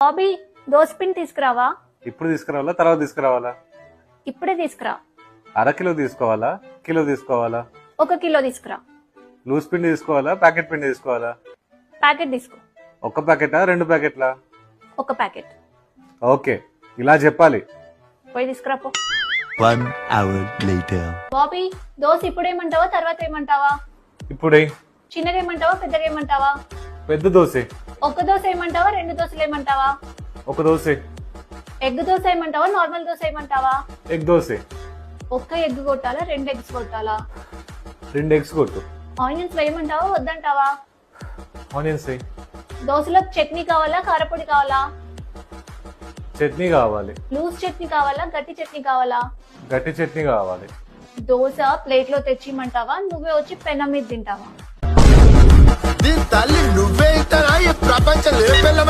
బాబీ దోశ పిండి తీసుకురావా? ఇప్పుడు తీసుకురావాలా? తర్వాత తీసుకురావాలా? ఇప్పుడే తీసుకురా. అర కిలో తీసుకోవాలా? కిలో తీసుకోవాలా? ఒక కిలో తీసుకురా. లూజ్ పిండి తీసుకోవాలా? ప్యాకెట్ పిండి తీసుకోవాలా? ప్యాకెట్ తీసుకో. ఒక్క ప్యాకెటా? రెండు ప్యాకెట్లా? ఒక ప్యాకెట్. ఓకే. ఇలా చెప్పాలి. పోయి తీసుకురా పో. One hour later. Bobby dosa ఇప్పుడు ఏమంటావా తర్వాత ఏమంటావా? ఇప్పుడే? చిన్నగా ఏమంటావా? పెద్దగా ఏమంటావా? పెద్ద దోశ. ఒక్క దోశ ఏమంటావా? రెండు దోశలు ఏమంటావా? ఒక దోశ. ఎగ్ దోశ ఏమంటావా? నార్మల్ దోశ ఏమంటావా? ఎగ్ దోశ. ఒక్క ఎగ్ కొట్టాలా? రెండు ఎగ్స్ కొట్టాలా? రెండు ఎగ్స్ కొట్టు. ఆనియన్స్ వేయమంటావా వద్దంటావా? ఆనియన్స్ దోశలో చట్నీ కావాలా? కారపొడి కావాలా? చట్నీ కావాలి. లూజ్ చట్నీ కావాలా? గట్టి చట్నీ కావాలా? గట్టి చట్నీ కావాలి. దోశ ప్లేట్లో తెచ్చిమంటావా? నువ్వే వచ్చి పెనం మీద తింటావా? Living la